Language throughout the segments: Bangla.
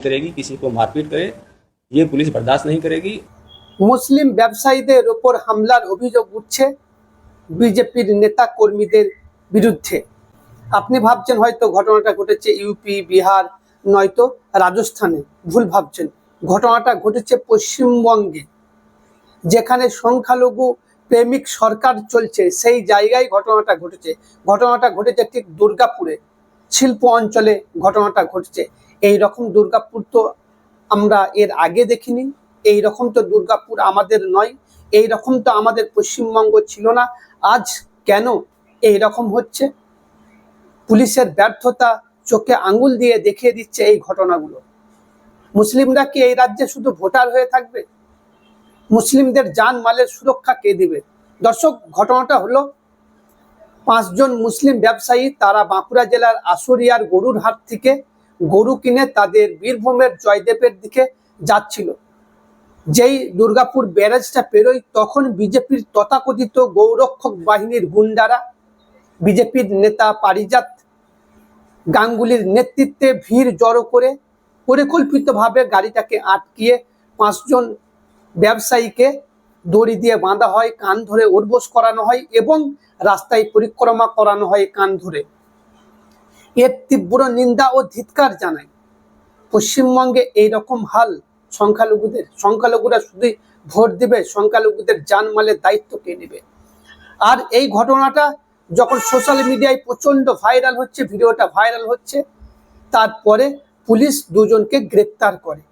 करेगी किसी को मारपीट करे ये पुलिस बर्दाश्त नहीं करेगी মুসলিম ব্যবসায়ীদের ওপর হামলার অভিযোগ উঠছে বিজেপির নেতা কর্মীদের বিরুদ্ধে আপনি ভাবছেন হয়তো ঘটনাটা ঘটেছে ইউপি বিহার নয়তো রাজস্থানে ভুল ভাবছেন ঘটনাটা ঘটেছে পশ্চিমবঙ্গে যেখানে সংখ্যালঘু প্রেমিক সরকার চলছে সেই জায়গায় ঘটনাটা ঘটেছে ঘটনাটা ঘটেছে ঠিক দুর্গাপুরে শিল্প অঞ্চলে ঘটনাটা ঘটেছে এই রকম দুর্গাপুর তো আমরা এর আগে দেখিনি এই রকম তো দুর্গাপুর আমাদের নয় এই রকম তো আমাদের পশ্চিমবঙ্গ ছিল না, আজ কেন এই রকম হচ্ছে? পুলিশের ব্যর্থতা চোখে আঙুল দিয়ে দেখিয়ে দিচ্ছে এই ঘটনাগুলো। মুসলিমরা কি এই রাজ্যে শুধু ভোটার হয়ে থাকবে? মুসলিমদের যান মালের সুরক্ষা কে দিবে? দর্শক, ঘটনাটা হলো, পাঁচজন মুসলিম ব্যবসায়ী তারা বাঁকুড়া জেলার আশুরিয়ার গরুর হাট থেকে গরু কিনে তাদের বীরভূমের জয়দেবের দিকে যাচ্ছিল। যেই দুর্গাপুর ব্যারেজটা পেরোয়, তখন বিজেপির তথাকথিত গৌরক্ষক বাহিনীর গুন্ডারা, বিজেপির নেতা পারিজাত গাঙ্গুলির নেতৃত্বে ভিড় জড়ো করে পরিকল্পিতভাবে গাড়িটাকে আটকিয়ে পাঁচজন ব্যবসায়ীকে দড়ি দিয়ে বাঁধা হয়, কান ধরে উর্বশ করানো হয় এবং রাস্তায় পরিক্রমা করানো হয় কান ধরে। এর তীব্র নিন্দা ও ধিৎকার জানায়। পশ্চিমবঙ্গে এই রকম হাল সংখ্যালঘুদের, সংখ্যালঘুরা শুধুই ভোট দিবে, সংখ্যালঘুদের জানমালের দায়িত্ব কে নেবে? আর এই ঘটনাটা যখন সোশ্যাল মিডিয়ায় প্রচণ্ড ভাইরাল হচ্ছে, ভিডিওটা ভাইরাল হচ্ছে, তারপরে পুলিশ দুজনকে গ্রেপ্তার করে।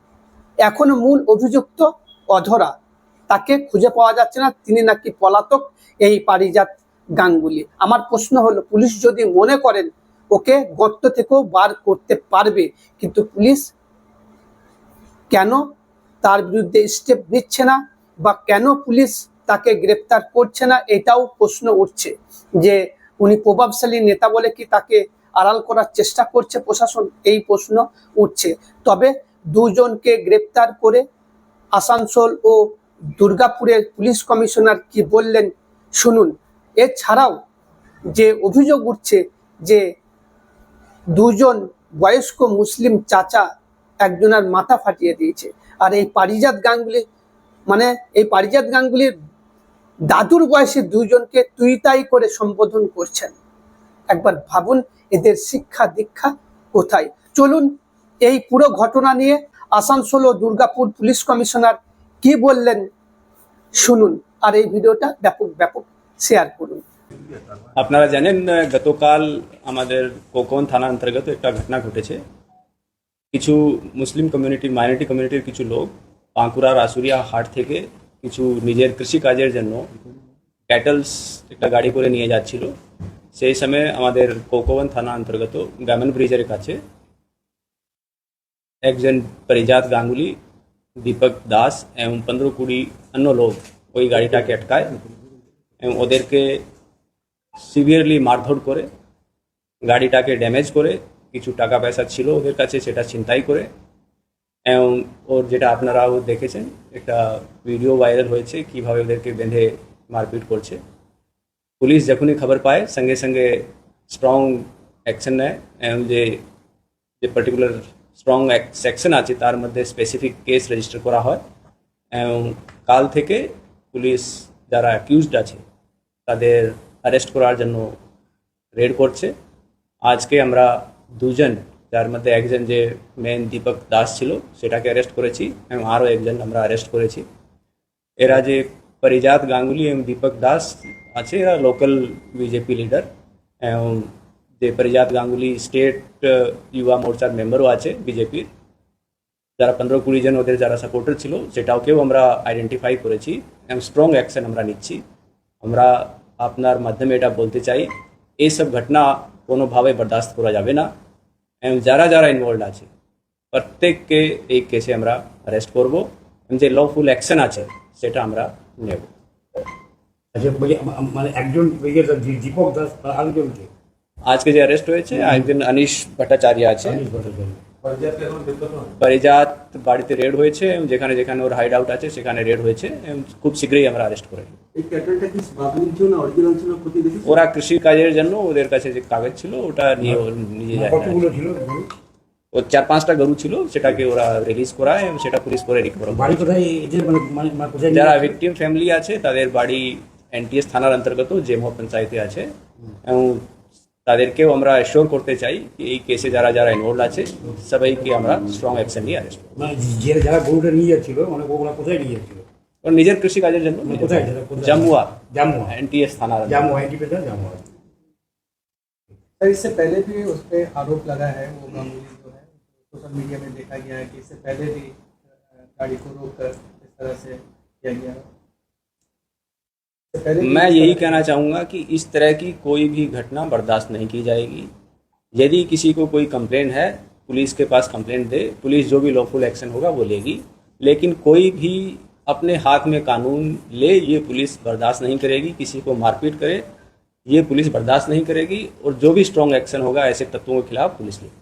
এখনও মূল অভিযুক্ত অধরা। তাকে খুঁজে পাওয়া যাচ্ছে না, তিনি নাকি পলাতক এই পারিজাত গাঙ্গুলি। আমার প্রশ্ন হলো, পুলিশ যদি মনে করেন ওকে গর্ত থেকেও বার করতে পারবে। কিন্তু পুলিশ কেন তার বিরুদ্ধে স্টেপ নিচ্ছে না বা কেন পুলিশ তাকে গ্রেপ্তার করছে না, এটাও প্রশ্ন উঠছে। যে উনি প্রভাবশালী নেতা বলে কি তাকে আড়াল করার চেষ্টা করছে প্রশাসন? এই প্রশ্ন উঠছে। তবে দুজনকে গ্রেপ্তার করে আসানসোল ও দুর্গাপুরের পুলিশ কমিশনার কি বললেন? শুনুন। এছাড়াও যে অভিযোগ উঠছে যে দুজন বয়স্ক মুসলিম চাচা একজনের মাথা ফাটিয়ে দিয়েছে। আর এই পারিজাত গাঙ্গুলি মানে এই পারিজাত গাঙ্গুলির দাদুর বয়সে দুজনকে তুই তাই করে সম্বোধন করছেন। একবার ভাবুন এদের শিক্ষা দীক্ষা কোথায়। চলুন এই পুরো ঘটনা নিয়ে আসানসোল ও দুর্গাপুর পুলিশ কমিশনার কি বললেন শুনুন। আর এই ভিডিওটা ব্যাপক ব্যাপক শেয়ার করুন। আপনারা জানেন গতকাল আমাদের কোকন থানা অন্তর্গত একটা ঘটনা ঘটেছে। কিছু মুসলিম কমিউনিটির মাইনরিটি কমিউনিটির কিছু লোক বাঁকুড়ার আশুরিয়া হাট থেকে কিছু নিজের কৃষি কাজের জন্য ক্যাটলস একটা গাড়ি করে নিয়ে যাচ্ছিল। সেই সময় আমাদের কোকোবন থানা অন্তর্গত গামন ব্রিজের কাছে একজন পরিজাত গাঙ্গুলি, দীপক দাস এবং পনেরো কুড়ি অন্য লোক ওই গাড়িটাকে আটকায় এবং ওদেরকে সিভিয়ারলি মারধর করে, গাড়িটাকে ড্যামেজ করে, কিছু টাকা পয়সা ছিল ওদের কাছে সেটা ছিনতাই করে, এবং ওর যেটা আপনারাও দেখেছেন, একটা ভিডিও ভাইরাল হয়েছে কীভাবে ওদেরকে বেঁধে মারপিট করছে। পুলিশ যখনই খবর পায়, সঙ্গে সঙ্গে স্ট্রং অ্যাকশন নেয়, এবং যে যে পার্টিকুলার স্ট্রং সেকশন আছে তার মধ্যে স্পেসিফিক কেস রেজিস্টার করা হয়, এবং কাল থেকে পুলিশ যারা অ্যাকিউজড আছে, তাদের অ্যারেস্ট করার জন্য রেড করছে। আজকে আমরা দুজন, যার মধ্যে একজন যে মেন দীপক দাস ছিল, সেটাকে অ্যারেস্ট করেছি এবং আরও একজন আমরা অ্যারেস্ট করেছি। এরা যে পরিজাত গাঙ্গুলি এবং দীপক দাস আছে, এরা লোকাল বিজেপি লিডার এবং যে পরিজাত গাঙ্গুলি স্টেট যুবা মোর্চার মেম্বারও আছে বিজেপির যারা পনেরো কুড়ি জন ওদের যারা সাপোর্টার ছিল, সেটাকেও আমরা আইডেন্টিফাই করেছি এবং স্ট্রং অ্যাকশন আমরা নিচ্ছি। আমরা আপনার মাধ্যমে এটা বলতে চাই এইসব ঘটনা কোনোভাবে বরদাস্ত করা যাবে না। এবং যারা যারা ইনভলভ আছে প্রত্যেককে এই কেসে আমরা অ্যারেস্ট করব যে লফুল অ্যাকশন আছে সেটা আমরা নেব। আচ্ছা মানে একজন ইয়ে দীপক দাস আজকে যে অ্যারেস্ট হয়েছে একজন অনিশ ভট্টাচার্য আছে। পরিজাত বাড়িতে রেড হয়েছে এবং যেখানে যেখানে ওর হাইড আউট আছে সেখানে রেড হয়েছে এবং খুব শীঘ্রই আমরা অ্যারেস্ট করে ওরা কৃষি কাজের জন্য ওদের কাছে যে কাগজ ছিল ওটা নিয়ে নিজে যায়। ও চার পাঁচটা গরু ছিল সেটাকে ওরা রিলিজ করায় এবং সেটা পুলিশ করে রিকভার মানে মানে মানে যারা নিয়ে- ভিকটিম ফ্যামিলি আছে তাদের বাড়ি এনটিএস থানার অন্তর্গত জেমহ পঞ্চায়েতে আছে। এবং তাদেরকেও আমরা অ্যাসিওর করতে চাই কি এই কেসে যারা যারা ইনভলভ আছে সবাইকে আমরা স্ট্রং অ্যাকশন নিয়ে অ্যারেস্ট করব মানে যে- যারা গরুটা নিয়ে যাচ্ছিল মানে ওগুলা কোথায় নিয়ে যাচ্ছিল और নিজের কৃষি কাজের জন্য মানে কোথায় সেটা? কোথায়? জামুয়া জামুয়া এনটিএস থানার জামুয়া আইটি পেটা জামুয়া सर इससे पहले भी उस पर आरोप लगा है वो गांगुली जो है सोशल मीडिया में देखा गया है कि इससे पहले भी अ, गाड़ी को रोक कर इस तरह से किया गया है इससे पहले भी मैं यही कहना चाहूँगा कि इस तरह की कोई भी घटना बर्दाश्त नहीं की जाएगी। यदि किसी को कोई कंप्लेंट है पुलिस के पास कंप्लेंट दे पुलिस जो भी लॉफुल एक्शन होगा वो लेगी। लेकिन कोई भी अपने हाथ में कानून ले ये पुलिस बर्दाश्त नहीं करेगी किसी को मारपीट करे ये पुलिस बर्दाश्त नहीं करेगी और जो भी स्ट्रॉन्ग एक्शन होगा ऐसे तत्वों के खिलाफ पुलिस लेगी।